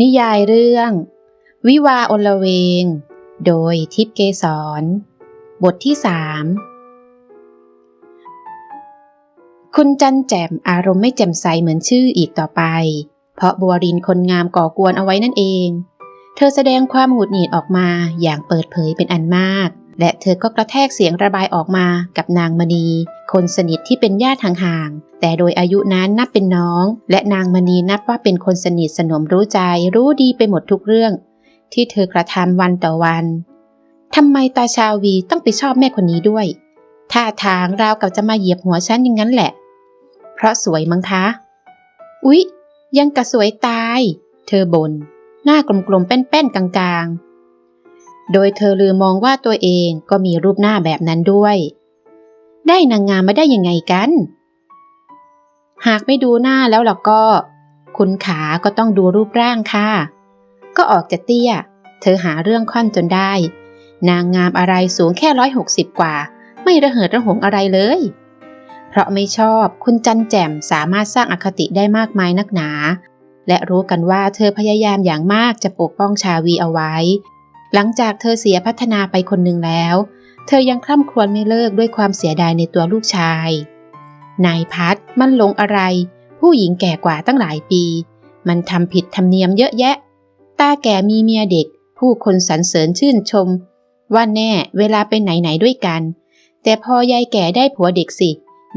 นิยายเรื่อง วิวาอลเวง โดยทิพย์เกสร บทที่สามคุณจันแจ่มอารมณ์ไม่แจ่มใสเหมือนชื่ออีกต่อไป เพราะบัวรินคนงามก่อกวนเอาไว้นั่นเอง เธอแสดงความหงุดหงิดออกมาอย่างเปิดเผยเป็นอันมาก และเธอก็กระแทกเสียงระบายออกมากับนางมณี คนสนิทที่เป็นญาติห่างๆ แต่โดยอายุนั้นนับเป็นน้อง และนางมณีนับว่าเป็นคนสนิทสนมรู้ใจรู้ดีไปหมดทุกเรื่อง ที่เธอกระทำวันต่อวันทำไมตาชาวีต้องไปชอบแม่คนนี้ด้วย ท่าทางราวกับจะมาเหยียบหัวฉันอย่างนั้นแหละ เพราะสวยมั้งคะ อุ๊ย ยังกะสวยตาย เธอบน่นหน้ากลมๆ แป้นๆ กลางๆ โดยเธอลืมมองว่าตัวเองก็มีรูปหน้าแบบนั้นด้วย ได้นางงามมาได้ยังไงกัน หากไม่ดูหน้าแล้วล่ะก็ คุณขาก็ต้องดูรูปร่างค่ะ ก็ออกจะเตี้ย เธอหาเรื่องค่อนจนได้ นางงามอะไรสูงแค่ร้อยหกสิบกว่า ไม่ระเหิดระหงอะไรเลย เพราะไม่ชอบคุณจันแจ่มสามารถสร้างอคติได้มากมายนักหนา และรู้กันว่าเธอพยายามอย่างมากจะปกป้องชาวีเอาไว้ หลังจากเธอเสียพัฒนาไปคนหนึ่งแล้ว เธอยังคร่ำครวญไม่เลิกด้วยความเสียดายในตัวลูกชาย นายพัดมันหลงอะไร ผู้หญิงแก่กว่าตั้งหลายปี มันทำผิดธรรมเนียมเยอะแยะ ตาแก่มีเมียเด็ก ผู้คนสรรเสริญชื่นชม ว่าแน่เวลาไปไหนไหนด้วยกัน แต่พอยายแก่ได้ผัวเด็กสิ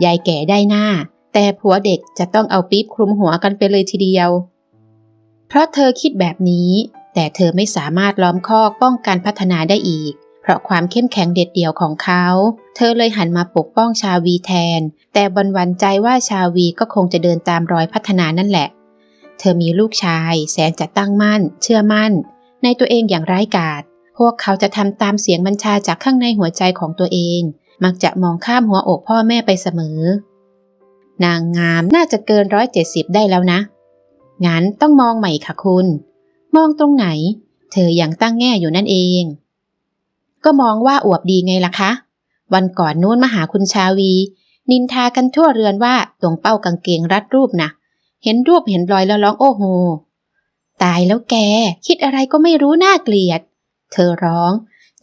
ยายแก่ได้หน้า แต่ผัวเด็กจะต้องเอาปี๊บคลุมหัวกันไปเลยทีเดียว เพราะเธอคิดแบบนี้ แต่เธอไม่สามารถล้อมคอกป้องกันพัฒนาได้อีก เพราะความเข้มแข็งเด็ดเดี่ยวของเขา เธอเลยหันมาปกป้องชาวีแทน แต่บันวันใจว่าชาวีก็คงจะเดินตามรอยพัฒนานั่นแหละ เธอมีลูกชาย แสนจะตั้งมั่น เชื่อมั่น ในตัวเองอย่างร้ายกาจพวกเขาจะทำตามเสียงบัญชาจากข้างในหัวใจของตัวเอง มักจะมองข้ามหัวอกพ่อแม่ไปเสมอ นางงามน่าจะเกินร้อยเจ็ดสิบได้แล้วนะ งั้นต้องมองใหม่ค่ะคุณ มองตรงไหน เธอยังตั้งแง่อยู่นั่นเอง ก็มองว่าอวบดีไงล่ะคะ วันก่อนนู้นมาหาคุณชาวี นินทากันทั่วเรือนว่าตรงเป้ากางเกงรัดรูปนะเห็นรูปเห็นรอยแล้วร้องโอ้โห ตายแล้วแก คิดอะไรก็ไม่รู้น่าเกลียด เธอร้อง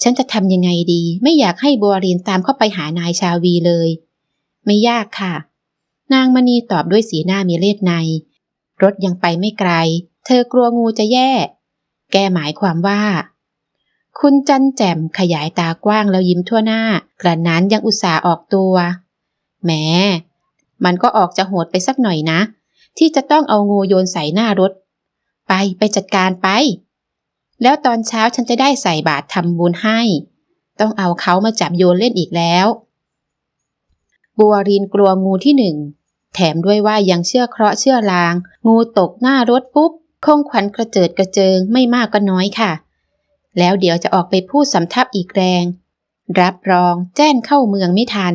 ฉันจะทำยังไงดี ไม่อยากให้บัวรินตามเข้าไปหานายชาวีเลย ไม่ยากค่ะ นางมณีตอบด้วยสีหน้ามีเลือดใน รถยังไปไม่ไกล เธอกลัวงูจะแย่ แกหมายความว่า คุณจันแจ่มขยายตากว้างแล้วยิ้มทั่วหน้า กระนั้นยังอุตส่าห์ออกตัวแหมมันก็ออกจะโหดไปสักหน่อยนะ ที่จะต้องเอางูโยนใส่หน้ารถ ไปไปจัดการไป แล้วตอนเช้าฉันจะได้ใส่บาตรทำบุญให้ ต้องเอาเขามาจับโยนเล่นอีกแล้ว บัวรินกลัวงูที่หนึ่ง แถมด้วยว่ายังเชื่อเคราะห์เชื่อลาง งูตกหน้ารถปุ๊บ คงขวัญกระเจิดกระเจิงไม่มากก็น้อยค่ะ แล้วเดี๋ยวจะออกไปพูดสำทับอีกแรง รับรองแจ้งเข้าเมืองไม่ทัน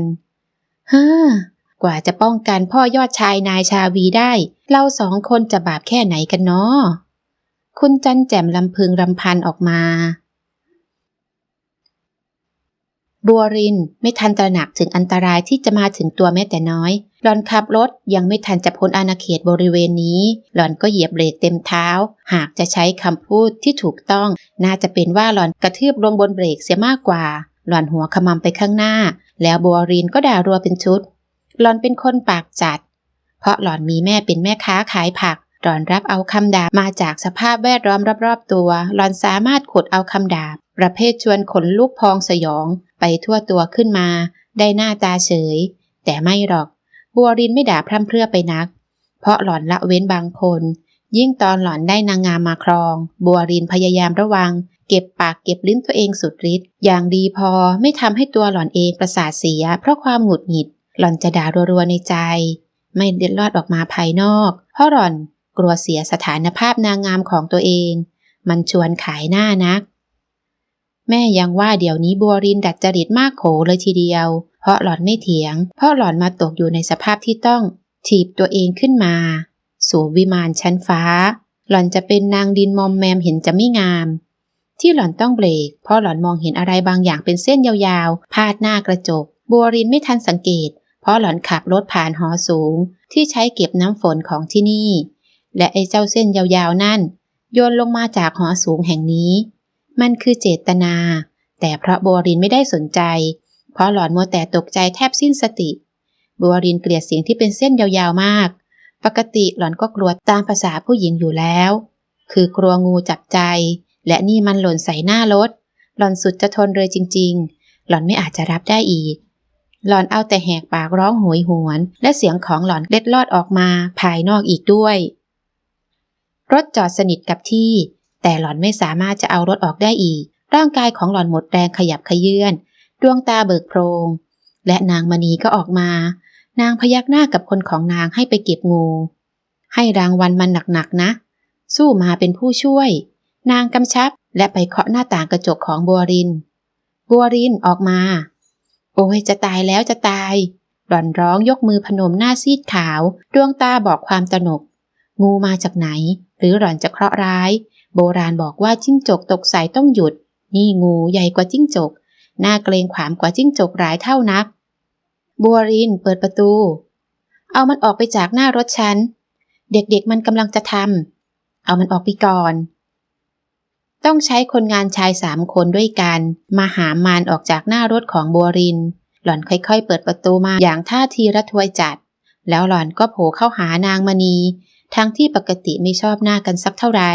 เฮ้อกว่าจะป้องกันพ่อยอดชายนายชาวีได้ เราสองคนจะบาปแค่ไหนกันเนาะคุณจันแจ่มลำพึงรำพันออกมา บัวรินไม่ทันตระหนักถึงอันตรายที่จะมาถึงตัวแม้แต่น้อย หล่อนขับรถยังไม่ทันจะพ้นอาณาเขตบริเวณนี้ หล่อนก็เหยียบเบรกเต็มเท้า หากจะใช้คำพูดที่ถูกต้อง น่าจะเป็นว่าหล่อนกระทืบลงบนเบรกเสียมากกว่า หล่อนหัวขมำไปข้างหน้า แล้วบัวรินก็ด่ารัวเป็นชุด หล่อนเป็นคนปากจัด เพราะหล่อนมีแม่เป็นแม่ค้าขายผักหล่อนรับเอาคำด่ามาจากสภาพแวดล้อมรอบๆตัว หล่อนสามารถขุดเอาคำด่าประเภทชวนขนลุกพองสยองไปทั่วตัวขึ้นมา ได้หน้าตาเฉย แต่ไม่หรอก บัวรินไม่ด่าพร่ำเพรื่อไปนัก เพราะหล่อนละเว้นบางคน ยิ่งตอนหล่อนได้นางงามมาครอง บัวรินพยายามระวัง เก็บปากเก็บลิ้นตัวเองสุดฤทธิ์อย่างดีพอไม่ทำให้ตัวหล่อนเองประสาทเสีย เพราะความหงุดหงิด หล่อนจะด่ารัวๆในใจ ไม่เด็ดลอดออกมาภายนอก เพราะหล่อนกลัวเสียสถานภาพนางงามของตัวเอง มันชวนขายหน้านัก แม่ยังว่าเดี๋ยวนี้บัวรินดัดจริตมากโขเลยทีเดียว เพราะหล่อนไม่เถียง เพราะหล่อนมาตกอยู่ในสภาพที่ต้องถีบตัวเองขึ้นมา สู่วิมานชั้นฟ้า หล่อนจะเป็นนางดินมอมแมมเห็นจะไม่งาม ที่หล่อนต้องเบรก เพราะหล่อนมองเห็นอะไรบางอย่างเป็นเส้นยาวๆ พาดหน้ากระจก บัวรินไม่ทันสังเกต เพราะหล่อนขับรถผ่านหอสูง ที่ใช้เก็บน้ำฝนของที่นี่ และไอ้เจ้าเส้นยาวๆนั่น โยนลงมาจากหอสูงแห่งนี้ มันคือเจตนา แต่เพราะบัวรินไม่ได้สนใจ เพราะหลอนมัวแต่ตกใจแทบสิ้นสติ บัวรินเกลียดเสียงที่เป็นเส้นยาวๆมาก ปกติหลอนก็กลัวตามภาษาผู้หญิงอยู่แล้ว คือกลัวงูจับใจ และนี่มันหล่นใส่หน้ารถ หลอนสุดจะทนเลยจริง ๆ หลอนไม่อาจจะรับได้อีก หลอนเอาแต่แหกปากร้องโหยหวน และเสียงของหลอนเล็ดลอดออกมาภายนอกอีกด้วย รถจอดสนิทกับที่ แต่หลอนไม่สามารถจะเอารถออกได้อีกร่างกายของหลอนหมดแรงขยับขยื่น ดวงตาเบิกโพรง และนางมณีก็ออกมา นางพยักหน้ากับคนของนางให้ไปเก็บงู ให้รางวัลมันหนักๆนะ สู้มาเป็นผู้ช่วย นางกำชับและไปเคาะหน้าต่างกระจกของบัวริน บัวรินออกมา โอ้ยจะตายแล้วจะตายหล่อนร้องยกมือพนมหน้าซีดขาว ดวงตาบอกความตนก งูมาจากไหน หรือหล่อนจะเคราะห์ร้าย โบราณบอกว่าจิ้งจกตกใส่ต้องหยุด นี่งูใหญ่กว่าจิ้งจก หน่าเกรงขามกว่าจิ้งจกหลายเท่านัก บัวรินเปิดประตู เอามันออกไปจากหน้ารถฉัน เด็กๆมันกำลังจะทำ เอามันออกไปก่อน ต้องใช้คนงานชายสามคนด้วยกัน มาหามานออกจากหน้ารถของบัวริน หล่อนค่อยๆ เปิดประตูมาอย่างท่าทีระทวยจัด แล้วหล่อนก็โผล่เข้าหานางมณี ทั้งที่ปกติไม่ชอบหน้ากันสักเท่าไหร่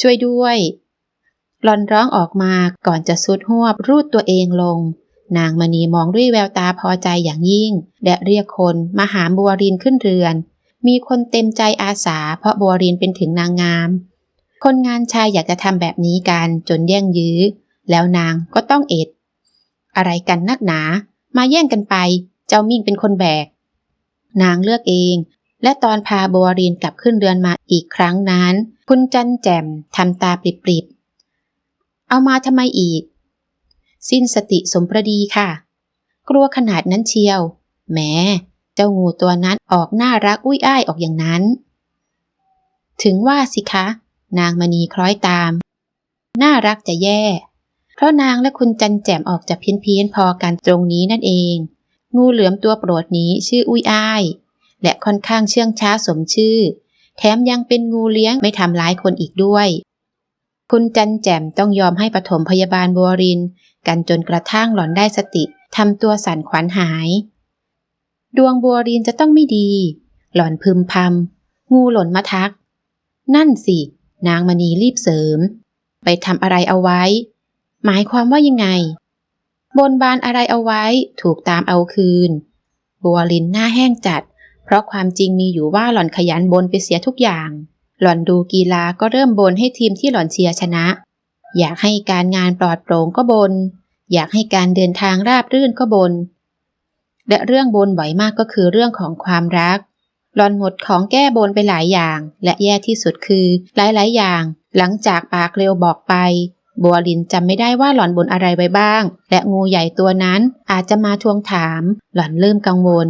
ช่วยด้วย หล่อนร้องออกมาก่อนจะสุดหวบรูดตัวเองลง นางมณีมองด้วยแววตาพอใจอย่างยิ่ง และเรียกคนมาหามบัวรินขึ้นเรือน มีคนเต็มใจอาสา เพราะบัวรินเป็นถึงนางงาม คนงานชายอยากจะทำแบบนี้กันจนแย่งยื้อ แล้วนางก็ต้องเอ็ด อะไรกันนักหนา มาแย่งกันไป เจ้ามิ่งเป็นคนแบก นางเลือกเองและตอนพาบัวรินกลับขึ้นเรือนมาอีกครั้งนั้น คุณจันแจ่มทำตาปริบ เอามาทำไมอีก สิ้นสติสมประดีค่ะ กลัวขนาดนั้นเชียว แหม เจ้างูตัวนั้นออกน่ารักอุ้ยอ้ายออกอย่างนั้น ถึงว่าสิคะ นางมณีคล้อยตาม น่ารักจะแย่ เพราะนางและคุณจันแจ่มออกจะเพี้ยนเพียนพอกันตรงนี้นั่นเอง งูเหลือมตัวโปรดนี้ชื่ออุ้ยอ้าย และค่อนข้างเชื่องช้าสมชื่อ แถมยังเป็นงูเลี้ยงไม่ทำร้ายคนอีกด้วย คุณจันแจ่มต้องยอมให้ปฐมพยาบาลบัวริน กันจนกระทั่งหล่อนได้สติทำตัวสั่นขวัญหาย ดวงบัวรินจะต้องไม่ดี หล่อนพึมพำงูหล่นมาทัก นั่นสิ นางมณีรีบเสริม ไปทำอะไรเอาไว้ หมายความว่ายังไง บนบานอะไรเอาไว้ถูกตามเอาคืน บัวลินหน้าแห้งจัด เพราะความจริงมีอยู่ว่าหล่อนขยันบนไปเสียทุกอย่าง หล่อนดูกีฬาก็เริ่มบนให้ทีมที่หล่อนเชียร์ชนะ อยากให้การงานปลอดโปร่งก็บน อยากให้การเดินทางราบรื่นก็บน และเรื่องบนบ่อยมากก็คือเรื่องของความรัก หลอนหมดของแก้บนไปหลายอย่าง และแย่ที่สุดคือหลายๆ อย่าง หลังจากปากเร็วบอกไป บัวลินจำไม่ได้ว่าหล่อนบนอะไรไว้บ้าง และงูใหญ่ตัวนั้นอาจจะมาทวงถาม หล่อนเริ่มกังวล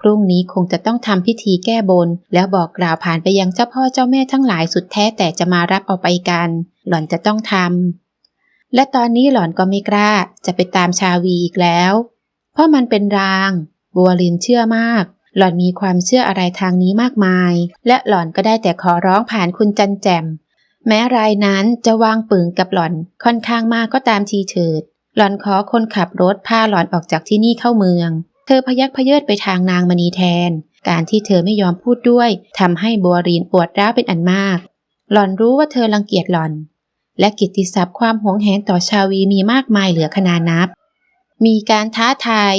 พรุ่งนี้คงจะต้องทำพิธีแก้บน แล้วบอกกล่าวผ่านไปยังเจ้าพ่อเจ้าแม่ทั้งหลายสุดแท้แต่จะมารับเอาไปกัน หล่อนจะต้องทำและตอนนี้หล่อนก็ไม่กล้าจะไปตามชาวีอีกแล้ว เพราะมันเป็นราง บัวลินเชื่อมาก หล่อนมีความเชื่ออะไรทางนี้มากมาย และหล่อนก็ได้แต่ขอร้องผ่านคุณจันแจมแม้รายนั้นจะวางปืนกับหล่อนค่อนข้างมากก็ตามทีเถิด หล่อนขอคนขับรถพาหล่อนออกจากที่นี่เข้าเมือง ธอพยักพยเยิดไปทางนางมณีแทน การที่เธอไม่ยอมพูดด้วยทำให้บัวรินปวดร้าวเป็นอันมาก หล่อนรู้ว่าเธอรังเกียจหล่อน และกิตติศัพท์ความหวงแหนต่อชาวีมีมากมายเหลือขนานับ มีการท้าทาย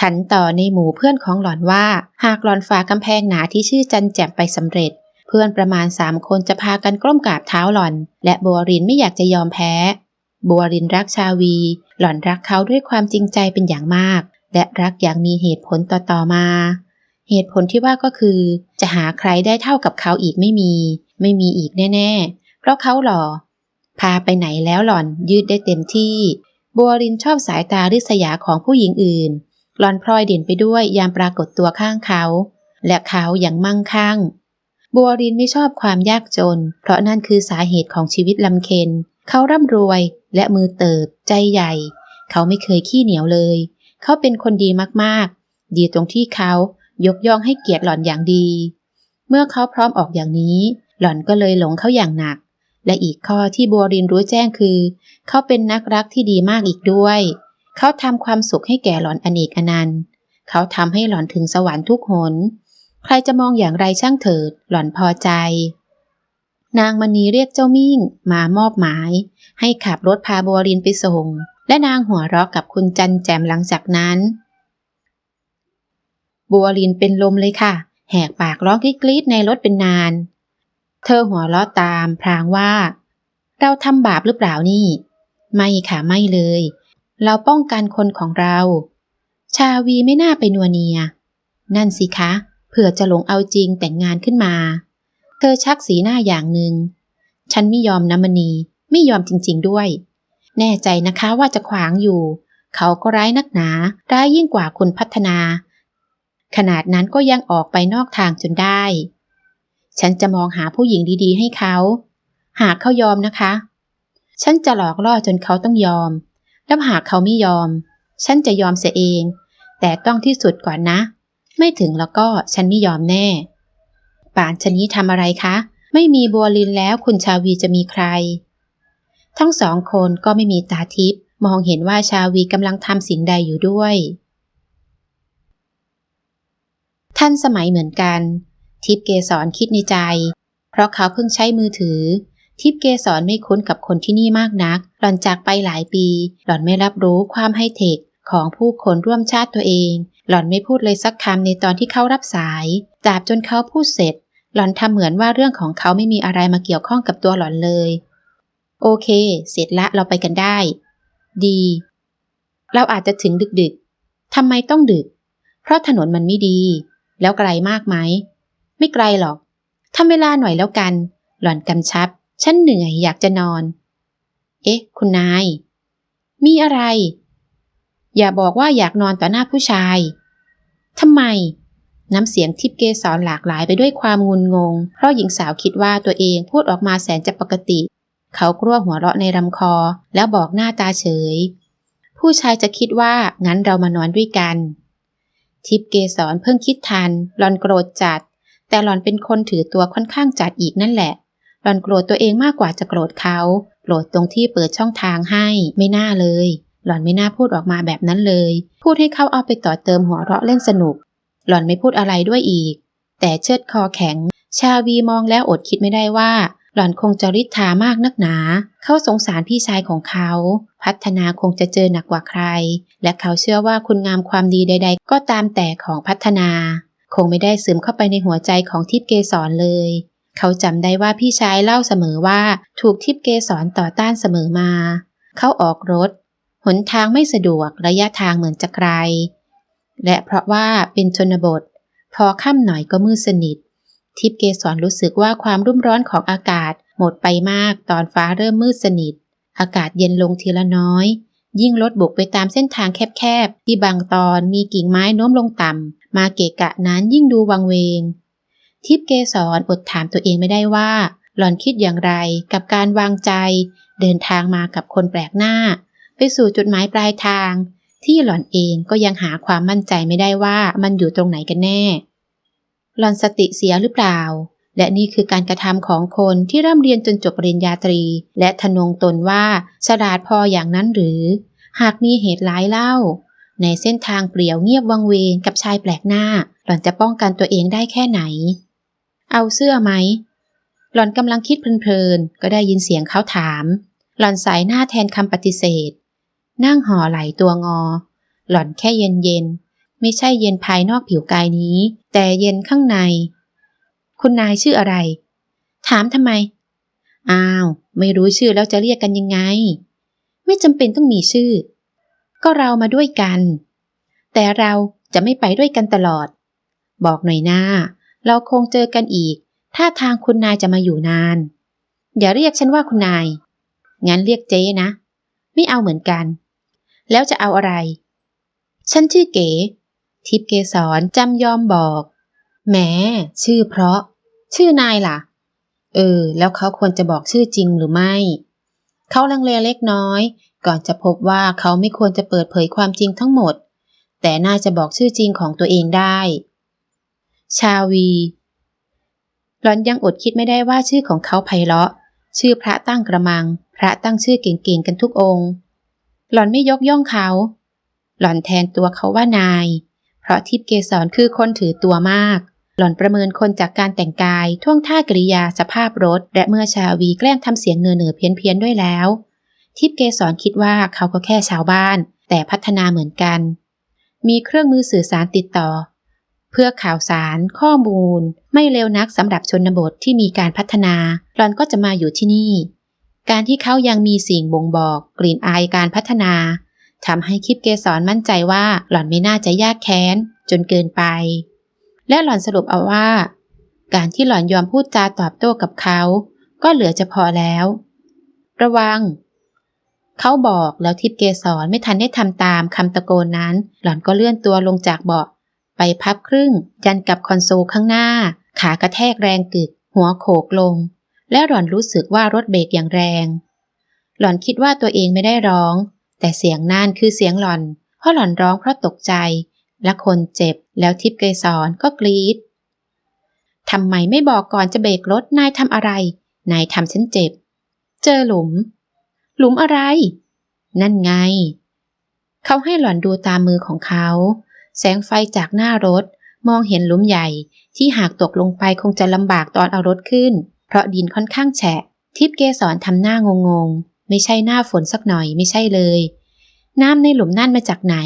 ขันต่อในหมู่เพื่อนของหล่อนว่า หากหล่อนฝ่ากำแพงหนาที่ชื่อจันแจ่มไปสำเร็จ เพื่อนประมาณสามคนจะพากันกล้มกราบเท้าหล่อน และบัวรินไม่อยากจะยอมแพ้ บัวรินรักชาวี หล่อนรักเขาด้วยความจริงใจเป็นอย่างมาก และรักอย่างมีเหตุผลต่อๆมา เหตุผลที่ว่าก็คือ จะหาใครได้เท่ากับเขาอีกไม่มี ไม่มีอีกแน่ๆ เพราะเขาหล่อ พาไปไหนแล้วหล่อนยืดได้เต็มที่ บัวรินชอบสายตาริษยาของผู้หญิงอื่น หล่อนพลอยเด่นไปด้วยยามปรากฏตัวข้างเขา และเขาอย่างมั่งคั่ง บัวรินไม่ชอบความยากจน เพราะนั่นคือสาเหตุของชีวิตลำเค็น เขาร่ำรวยและมือเติบใจใหญ่ เขาไม่เคยขี้เหนียวเลย เขาเป็นคนดีมากๆ ดีตรงที่เขายกย่องให้เกียรติหล่อนอย่างดี เมื่อเขาพร้อมออกอย่างนี้ หล่อนก็เลยหลงเขาอย่างหนัก และอีกข้อที่บัวรินรู้แจ้งคือ เขาเป็นนักรักที่ดีมากอีกด้วย เขาทำความสุขให้แก่หล่อนอเนกอนันต์ เขาทำให้หล่อนถึงสวรรค์ทุกหน ใครจะมองอย่างไรช่างเถิด หล่อนพอใจ นางมณีเรียกเจ้ามิ่งมามอบหมาย ให้ขับรถพาบัวรินไปส่ง และนางหัวเราะกับคุณจันแจมหลังจากนั้น บัวรินเป็นลมเลยค่ะ แหกปากร้องกรี๊ดในรถเป็นนาน เธอหัวเราะตามพรางว่า เราทำบาปหรือเปล่านี่ ไม่ค่ะไม่เลย เราป้องกันคนของเรา ชาวีไม่น่าไปนัวเนีย นั่นสิคะ เผื่อจะหลงเอาจริงแต่งงานขึ้นมา เธอชักสีหน้าอย่างหนึ่ง ฉันไม่ยอมนะมณี ไม่ยอมจริง ๆด้วย แน่ใจนะคะว่าจะขวางอยู่ เขาก็ร้ายนักหนา ร้ายยิ่งกว่าคุณพัฒนา ขนาดนั้นก็ยังออกไปนอกทางจนได้ ฉันจะมองหาผู้หญิงดีๆ ให้เขา หากเขายอมนะคะ ฉันจะหลอกล่อจนเขาต้องยอม แล้วหากเขาไม่ยอม ฉันจะยอมเสียเอง แต่ต้องที่สุดก่อนนะ ไม่ถึงแล้วก็ฉันไม่ยอมแน่ ป่านชนี้ทำอะไรคะ ไม่มีบัวลินแล้วคุณชาวีจะมีใคร ทั้งสองคนก็ไม่มีตาทิพย์มองเห็นว่าชาวีกำลังทำสิ่งใดอยู่ด้วย ท่านสมัยเหมือนกัน ทิพย์เกสรคิดในใจ เพราะเขาเพิ่งใช้มือถือ ทิพย์เกสรไม่คุ้นกับคนที่นี่มากนัก หล่อนจากไปหลายปี หล่อนไม่รับรู้ความไฮเทคของผู้คนร่วมชาติตัวเอง หล่อนไม่พูดเลยสักคำในตอนที่เขารับสายตราบจนเขาพูดเสร็จ หล่อนทำเหมือนว่าเรื่องของเขาไม่มีอะไรมาเกี่ยวข้องกับตัวหล่อนเลย โอเค เสร็จละเราไปกันได้ ดี เราอาจจะถึงดึกๆทำไมต้องดึก เพราะถนนมันไม่ดี แล้วไกลมากไหม ไม่ไกลหรอกทำเวลาหน่อยแล้วกัน หล่อนกำชับ ฉันเหนื่อยอยากจะนอน เอ๊ะ คุณนาย มีอะไร อย่าบอกว่าอยากนอนต่อหน้าผู้ชายทำไม น้ำเสียงทิพเกสรหลากหลายไปด้วยความงุนงง เพราะหญิงสาวคิดว่าตัวเองพูดออกมาแสนจะปกติ เขากลัวหัวเราะในลำคอแล้วบอกหน้าตาเฉย ผู้ชายจะคิดว่างั้นเรามานอนด้วยกัน ทิพย์เกสรเพิ่งคิดทันหลอนโกรธจัด แต่หลอนเป็นคนถือตัวค่อนข้างจัดอีกนั่นแหละ หลอนโกรธตัวเองมากกว่าจะโกรธเขาโกรธตรงที่เปิดช่องทางให้ไม่น่าเลย หลอนไม่น่าพูดออกมาแบบนั้นเลย พูดให้เขาเอาไปต่อเติมหัวเราะเล่นสนุก หลอนไม่พูดอะไรด้วยอีก แต่เชิดคอแข็ง ชาวีมองแล้วอดคิดไม่ได้ว่า หล่อนคงจะริษฐามากนักหนา เขาสงสารพี่ชายของเขา พัฒนาคงจะเจอหนักกว่าใคร และเขาเชื่อว่าคุณงามความดีใด ๆ ก็ตามแต่ของพัฒนา คงไม่ได้ซึมเข้าไปในหัวใจของทิพย์เกสรเลย เขาจำได้ว่าพี่ชายเล่าเสมอว่าถูกทิพย์เกสรต่อต้านเสมอมา เขาออกรถ หนทางไม่สะดวกระยะทางเหมือนจะไกล และเพราะว่าเป็นชนบท พอค่ำหน่อยก็มืดสนิท ทิพย์เกสรรู้สึกว่าความรุ่มร้อนของอากาศหมดไปมากตอนฟ้าเริ่มมืดสนิท อากาศเย็นลงทีละน้อย ยิ่งรถบุกไปตามเส้นทางแคบๆ ที่บางตอนมีกิ่งไม้โน้มลงต่ำ มาเกะกะนั้นยิ่งดูวังเวง ทิพย์เกสรอดถามตัวเองไม่ได้ว่า หล่อนคิดอย่างไรกับการวางใจ เดินทางมากับคนแปลกหน้า ไปสู่จุดหมายปลายทาง ที่หล่อนเองก็ยังหาความมั่นใจไม่ได้ว่ามันอยู่ตรงไหนกันแน่ หล่อนสติเสียหรือเปล่า และนี่คือการกระทำของคนที่เริ่มเรียนจนจบปริญญาตรี และทนงตนว่าฉลาดพออย่างนั้นหรือ หากมีเหตุร้ายเล่า ในเส้นทางเปลี่ยวเงียบวังเวงกับชายแปลกหน้า หล่อนจะป้องกันตัวเองได้แค่ไหน เอาเสื้อไหม หล่อนกำลังคิดเพลินๆก็ได้ยินเสียงเขาถาม หล่อนสายหน้าแทนคำปฏิเสธ นั่งห่อไหลตัวงอ หล่อนแค่เย็นเย็นๆ ไม่ใช่เย็นภายนอกผิวกายนี้ แต่เย็นข้างใน คุณนายชื่ออะไร ถามทำไม อ้าว ไม่รู้ชื่อแล้วจะเรียกกันยังไง ไม่จำเป็นต้องมีชื่อ ก็เรามาด้วยกัน แต่เราจะไม่ไปด้วยกันตลอด บอกหน่อยหน้า เราคงเจอกันอีก ถ้าทางคุณนายจะมาอยู่นาน อย่าเรียกฉันว่าคุณนาย งั้นเรียกเจ๊นะ ไม่เอาเหมือนกัน แล้วจะเอาอะไร ฉันชื่อเก๋ ทิพย์เกสรจำยอมบอก แหม ชื่อเพราะ ชื่อนายล่ะ เออ แล้วเขาควรจะบอกชื่อจริงหรือไม่ เขาลังเลเล็กน้อย ก่อนจะพบว่าเขาไม่ควรจะเปิดเผยความจริงทั้งหมด แต่น่าจะบอกชื่อจริงของตัวเองได้ ชาวีหลอนยังอดคิดไม่ได้ว่าชื่อของเขาไพเราะ ชื่อพระตั้งกระมัง พระตั้งชื่อเก่งๆกันทุกองค์ หลอนไม่ยกย่องเขา หลอนแทนตัวเขาว่านาย เพราะทิพย์เกสรคือคนถือตัวมาก หล่อนประเมินคนจากการแต่งกาย ท่วงท่ากริยาสภาพรถ และเมื่อชาวีแกล้งทำเสียงเนือเนือๆเพี้ยนเพียนๆด้วยแล้ว ทิพย์เกสรคิดว่าเขาก็แค่ชาวบ้าน แต่พัฒนาเหมือนกัน มีเครื่องมือสื่อสารติดต่อ เพื่อข่าวสาร ข้อมูล ไม่เร็วนักสำหรับชนบทที่มีการพัฒนา หล่อนก็จะมาอยู่ที่นี่ การที่เขายังมีสิ่งบ่งบอก กลิ่นอายการพัฒนา ทำให้คิปเกสรมั่นใจว่าหล่อนไม่น่าจะยากแค้น จนเกินไป และหล่อนสรุปเอาว่า การที่หล่อนยอมพูดจาตอบโต้กับเขา ก็เหลือจะพอแล้ว ระวัง เขาบอกแล้วทิพเกสรไม่ทันได้ทำตามคำตะโกนนั้น หล่อนก็เลื่อนตัวลงจากเบาะ ไปพับครึ่ง ยันกับคอนโซลข้างหน้า ขากระแทกแรงกึก หัวโขกลง และหล่อนรู้สึกว่ารถเบรกอย่างแรง หล่อนคิดว่าตัวเองไม่ได้ร้อง แต่เสียงนั่นคือเสียงหลอน เพราะหลอนร้องเพราะตกใจ และคนเจ็บแล้วทิพย์เกสรก็กรีดทำไมไม่บอกก่อนจะเบรกรถนายทำอะไร นายทำฉันเจ็บ เจอหลุม หลุมอะไร นั่นไง เขาให้หล่อนดูตามมือของเขา แสงไฟจากหน้ารถมองเห็นหลุมใหญ่ที่หากตกลงไปคงจะลำบากตอนเอารถขึ้น เพราะดินค่อนข้างแฉะ ทิพย์เกสรทำหน้างงๆ ไม่ใช่หน้าฝนสักหน่อยไม่ใช่เลย น้ำในหลุมนั่นมาจากไหน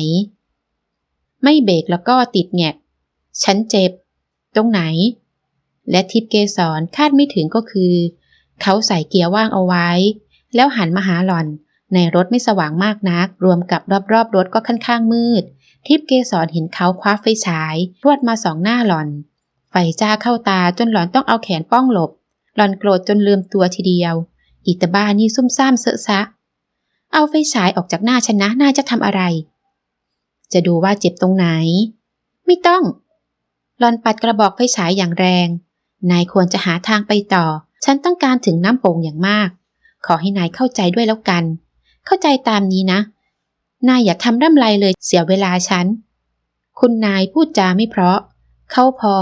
ไม่เบรกแล้วก็ติดแงกฉันเจ็บ ตรงไหน และทิพย์เกสรคาดไม่ถึงก็คือ เขาใส่เกียร์ว่างเอาไว้ แล้วหันมาหาหล่อน ในรถไม่สว่างมากนัก รวมกับรอบๆรถก็ค่อนข้างมืด ทิพย์เกสรเห็นเขาคว้าไฟฉายรวดมาสองหน้าหล่อน ไฟจ้าเข้าตาจนหล่อนต้องเอาแขนป้องหลบ หล่อนโกรธจนลืมตัวทีเดียว อีตาบ้านี่ซุ่มซ่ามเสอะซะ เอาไฟฉายออกจากหน้าฉันนะน่าจะทำอะไร จะดูว่าเจ็บตรงไหน ไม่ต้อง หลอนปัดกระบอกไฟฉายอย่างแรง นายควรจะหาทางไปต่อ ฉันต้องการถึงน้ำโป่งอย่างมาก ขอให้นายเข้าใจด้วยแล้วกัน เข้าใจตามนี้นะ นายอย่าทำร่ำไรเลยเสียเวลาฉัน คุณนายพูดจาไม่เพราะ เขาพอ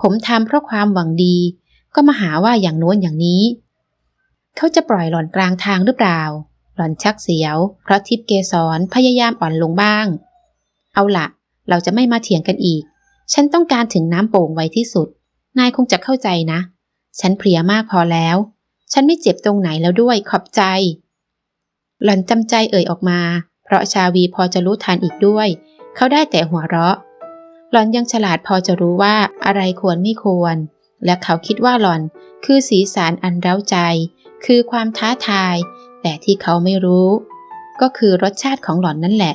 ผมทำเพราะความหวังดีก็มาหาว่าอย่างโน้นอย่างนี้ เขาจะปล่อยหล่อนกลางทางหรือเปล่า หล่อนชักเสียว เพราะทิพย์เกสรพยายามอ่อนลงบ้าง เอาละเราจะไม่มาเถียงกันอีก ฉันต้องการถึงน้ำโป่งไวที่สุด นายคงจะเข้าใจนะ ฉันเพลียมากพอแล้ว ฉันไม่เจ็บตรงไหนแล้วด้วยขอบใจ หล่อนจำใจเอ่ยออกมา เพราะชาวีพอจะรู้ทันอีกด้วย เขาได้แต่หัวเราะ หล่อนยังฉลาดพอจะรู้ว่าอะไรควรไม่ควร และเขาคิดว่าหล่อนคือสีสารอันเร้าใจ คือความท้าทาย แต่ที่เขาไม่รู้ ก็คือรสชาติของหล่อนนั่นแหละ